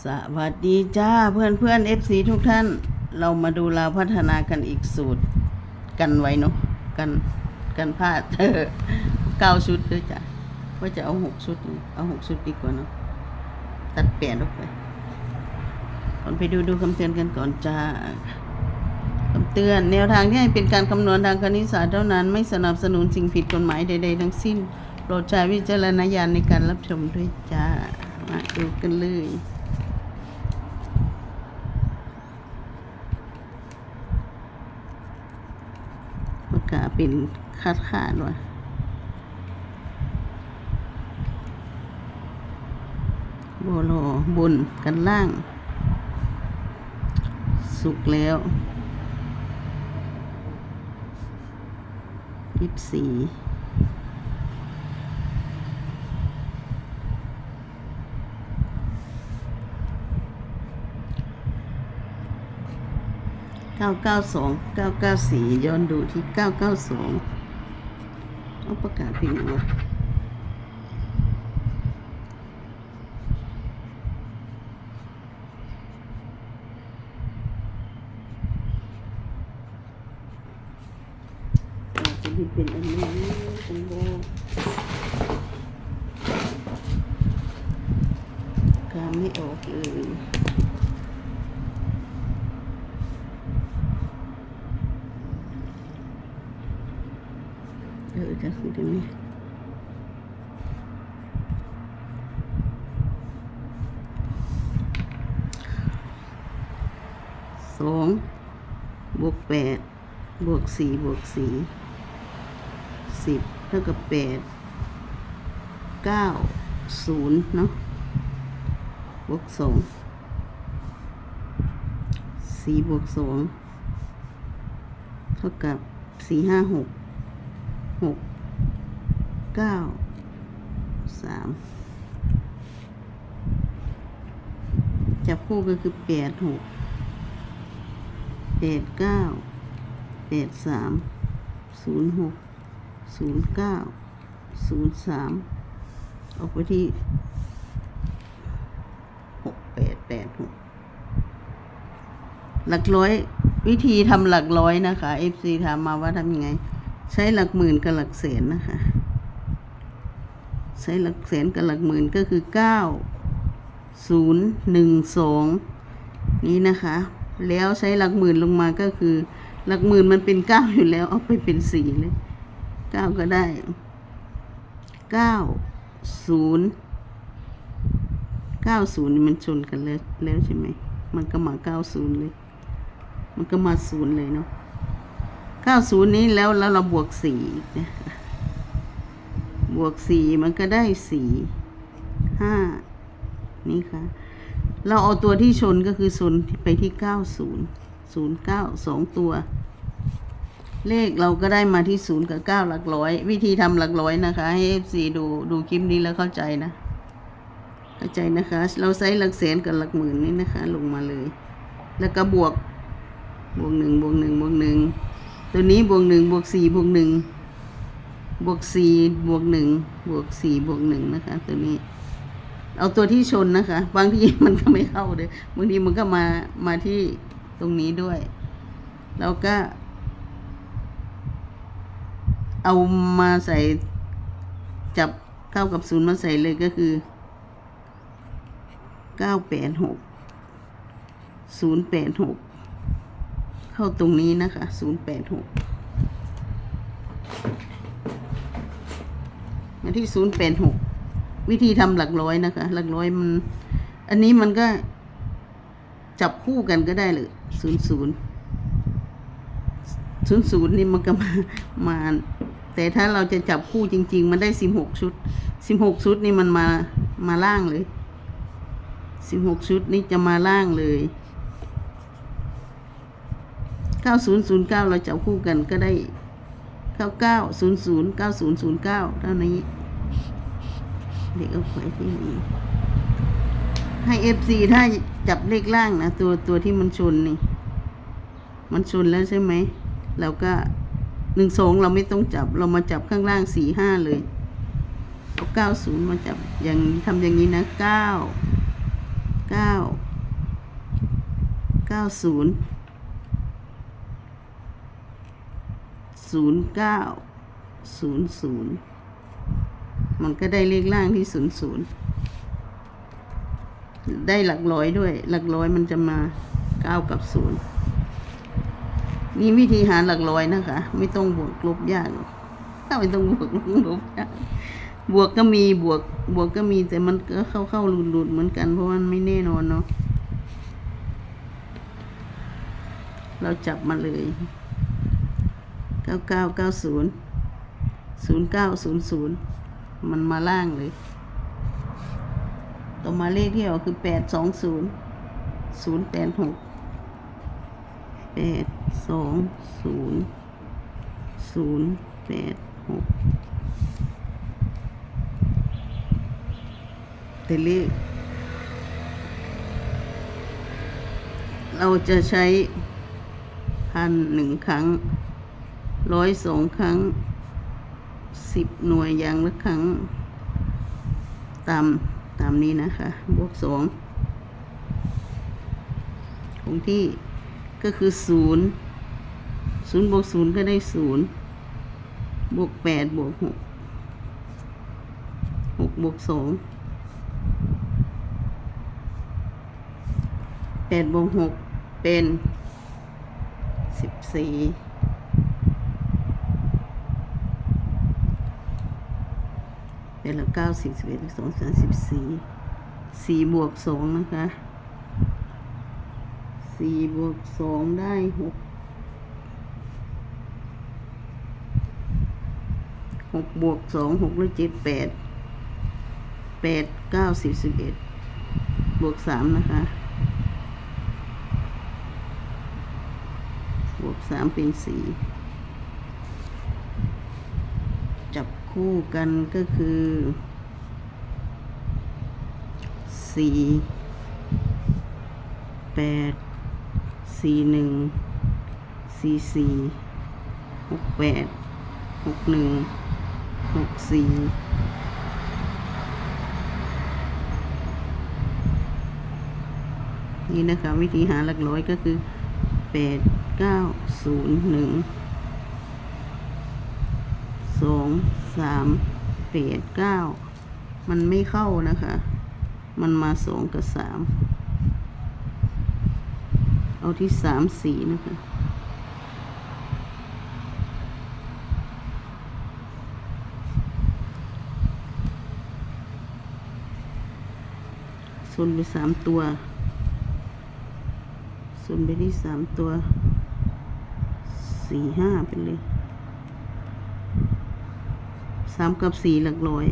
สวัสดีจ้าเพื่อนเพื่อนเอฟซีทุกท่าน เรามาดูเราพัฒนากันอีกสูตร กันไว้เนาะกันกันพลาดเออเก้าชุดด้วยจ้ะว่าจะเอาหกชุด เอาหกชุดดีกว่าเนาะตัดเปลี่ยนออกไป ก่อนไปดูดูคำเตือนกันก่อนจ้าคำเตือน แนวทางที่ให้เป็นการคำนวณทางคณิตศาสตร์เท่านั้น ไม่สนับสนุนสิ่งผิดกฎหมายใด ๆ ทั้งสิ้น โปรดใช้วิจารณญาณในการรับชมด้วยจ้ามาดูกันเลย ปากกา เป็นคาดขาดว่ะโบโลบนกันล่าง สุกแล้วยี่สิบสี่ เก้าเก้าสองเก้าเก้าสี่ย้อนดูที่เก้าเก้าสองเอาประกาศเป็นยังไงอาจจะมีเป็นอันนี้คุณโบการไม่ออกเลย เออจะคือตรงนี้สองบวกแปดบวกสี่บวกสี่สิบเท่ากับแปดเก้าศูนย์เนาะบวกสองสี่บวกสองเท่ากับสี่ห้าหกหก เก้าสามจับคู่ก็คือแปดหกแปดเก้าแปดสามศูนย์หกศูนย์เก้าศูนย์สามออกไปที่หกแปดแปดหกหลักร้อย วิธีทำหลักร้อยนะคะ FC ถามมาว่าทำยังไง ใช้หลักหมื่นกับหลักแสนนะคะ ใช้หลักแสนกับหลักหมื่นก็คือเก้าศูนย์หนึ่งสองนี้นะคะ แล้วใช้หลักหมื่นลงมาก็คือ หลักหมื่นมันเป็นเก้าอยู่แล้ว เอาไปเป็นสี่เลยเก้าก็ได้เก้าศูนย์เก้าศูนย์มันชนกันแล้วแล้วใช่ไหม มันก็มาเก้าศูนย์เลย มันก็มาศูนย์เลยเนาะเก้าศูนย์นี้แล้วแล้วเราบวกสี่นะคะ บวกสี่มันก็ได้สี่ห้านี่ค่ะ เราเอาตัวที่ชนก็คือชนไปที่เก้าศูนย์ศูนย์เก้าสองตัว เลขเราก็ได้มาที่ศูนย์กับเก้าหลักร้อย วิธีทำหลักร้อยนะคะ ให้เอฟซีดูดูคลิปนี้แล้วเข้าใจนะ เข้าใจนะคะ เราใช้หลักแสนกับหลักหมื่นนี่นะคะ ลงมาเลย แล้วก็บวกบวกหนึ่งบวกหนึ่งบวกหนึ่งตัวนี้บวกหนึ่งบวกสี่บวกหนึ่ง บวกสี่บวกหนึ่งบวกสี่บวกหนึ่งนะคะ ตัวนี้ เอาตัวที่ชนนะคะ บางทีมันก็ไม่เข้าเลยบางทีมันก็มามาที่ตรงนี้ด้วย แล้วก็ เอามาใส่จับเข้ากับศูนย์มาใส่เลยก็คือเก้าแปดหกศูนย์แปดหกเข้าตรงนี้นะคะศูนย์แปดหก มาที่ศูนย์แปดหกวิธีทำหลักร้อยนะคะ หลักร้อยมัน อันนี้มันก็จับคู่กันก็ได้เลยศูนย์ศูนย์ศูนย์ศูนย์นี่มันก็มามาแต่ถ้าเราจะจับคู่จริง ๆ มันได้สิบหกชุดสิบหกชุดนี่มันมามาล่างเลยสิบหกชุดนี่จะมาล่างเลยเก้าศูนย์ศูนย์เก้าเราจับคู่กันก็ได้เก้าเก้าศูนย์ศูนย์เก้าศูนย์ศูนย์เก้าเท่านี้ เด็กเอาไว้ที่นี่ให้เอฟซีถ้าจับเลขล่างนะตัวตัวที่มันชนนี่ มันชนแล้วใช่ไหมเราก็หนึ่งสองเราไม่ต้องจับเรามาจับข้างล่างสี่ห้าเลยเอาเก้าศูนย์มาจับอย่างทำอย่างนี้นะเก้าเก้าเก้าศูนย์ศูนย์เก้าศูนย์ศูนย์ มันก็ได้เลขล่างที่ศูนย์ศูนย์ได้หลักร้อยด้วย หลักร้อยมันจะมาเก้ากับศูนย์นี่วิธีหาหลักร้อยนะคะ ไม่ต้องบวกลบยากหรอกถ้าไม่ต้องบวกลบยากบวกก็มีบวกบวกก็มีแต่มันก็เข้าเข้าหลุดหลุดเหมือนกันเพราะมันไม่แน่นอนเนาะเราจับมาเลยเก้าเก้าเก้าศูนย์ศูนย์เก้าศูนย์ศูนย์ มันมาล่างเลย ต่อมาเลขที่ออกคือแปดสองศูนย์ศูนย์แปดหกแปดสองศูนย์ศูนย์แปดหกแต่เลขเราจะใช้พันหนึ่งครั้งร้อยสองครั้ง สิบหน่วยอย่างละครั้ง ตามตามนี้นะคะ บวกสองคงที่ก็คือศูนย์ศูนย์บวกศูนย์ก็ได้ศูนย์บวกแปดบวกหกหกบวกสองแปดบวกหกเป็นสิบสี่ เป็นละเก้าสิบสิบเอ็ดสิบสองสามสิบสี่สี่บวกสองนะคะสี่บวกสองได้หกหกบวกสองหกหรือเจ็ดแปดแปดเก้าสิบสิบเอ็ดบวกสามนะคะ บวกสามเป็นสี่จับ คู่กันก็คือสี่แปดสี่หนึ่งสี่สี่หกแปดหกหนึ่งหกสี่นี่นะคะ วิธีหาหลักร้อยก็คือแปดเก้าศูนย์หนึ่ง องสามแปดเก้ามันไม่เข้านะคะ มันมาสองกับสามเอาที่สามสี่นะคะส่วนไปสามตัวส่วนไปที่สามตัวสี่ห้าไปเลย สามกับสี่หลักร้อย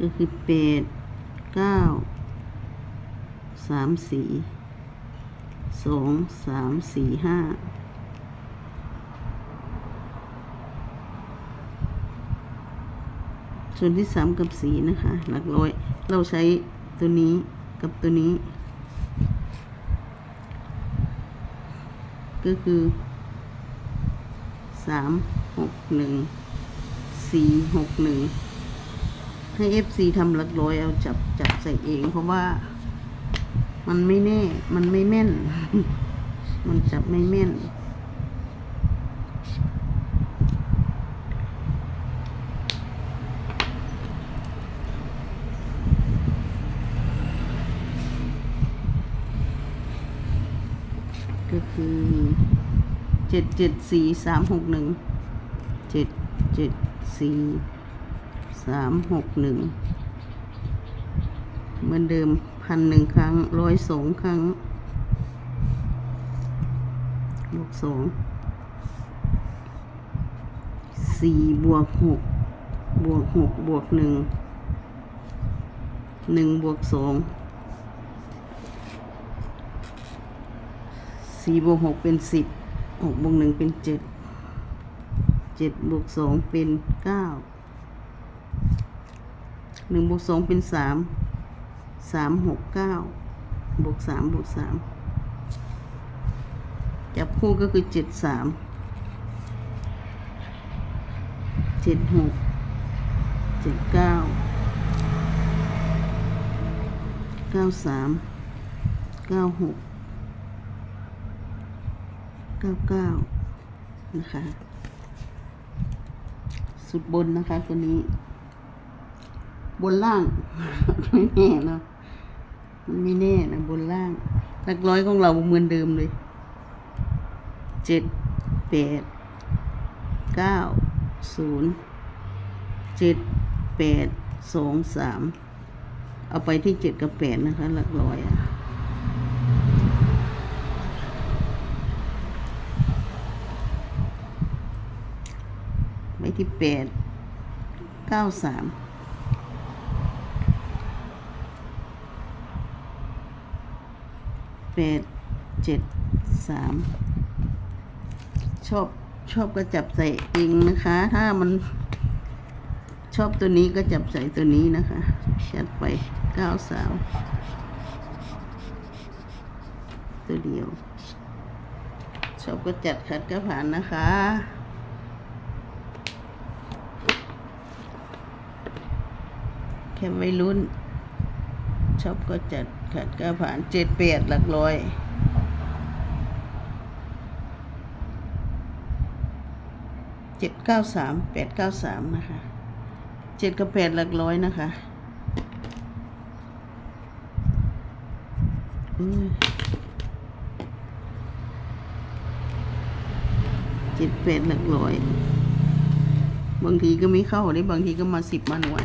ก็คือแปดเก้าสามสี่สองสามสี่ห้าส่วนที่สามกับสี่นะคะ หลักร้อย เราใช้ตัวนี้กับตัวนี้ ก็คือสามหกหนึ่งสี่หกหนึ่งให้เอฟซีทำหลักร้อยเอาจับจับใส่เอง เพราะว่ามันไม่แน่ มันไม่แม่น มันจับไม่แม่น ก็คือเจ็ดเจ็ดสี่สามหกหนึ่งเจ็ดเจ็ดสี่สามหกหนึ่งเหมือนเดิมพันหนึ่งครั้งร้อยสองครั้งบวกสองสี่บวกหกบวกหกบวกหนึ่งหนึ่งบวกสอง สี่บวกหกเป็นสิบหกบวกหนึ่งเป็นเจ็ดเจ็ดบวกสองเป็นเก้าหนึ่งบวกสองเป็นสามสามหกเก้าบวกสามบวกสามจับคู่ก็คือเจ็ดสามเจ็ดหกเจ็ดเก้าเก้าสามเก้าหก เก้าเก้านะคะ สุดบนนะคะตัวนี้ บนล่าง ไม่แน่เนาะมันไม่แน่นะบนล่างหลักร้อยของเราเหมือนเดิมเลย เจ็ดแปดเก้าศูนย์เจ็ดแปดสองสามเอาไปที่เจ็ดกับแปดนะคะ หลักร้อยอะ ไปที่แปดเก้าสามแปดเจ็ดสามชอบชอบก็จับใส่เองนะคะ ถ้ามันชอบตัวนี้ก็จับใส่ตัวนี้นะคะชัดไปเก้าสามตัวเดียว ชอบก็จัดขัดก็ผ่านนะคะ แค่ไม่รุ่นชอบก็จัดขัดก็ผ่านเจ็ดแปดหลักร้อยเจ็ดเก้าสามแปดเก้าสามนะคะเจ็ดกับแปดหลักร้อยนะคะเจ็ดแปดหลักร้อย บางทีก็ไม่เข้าได้บางทีก็มาสิบมาหน่วย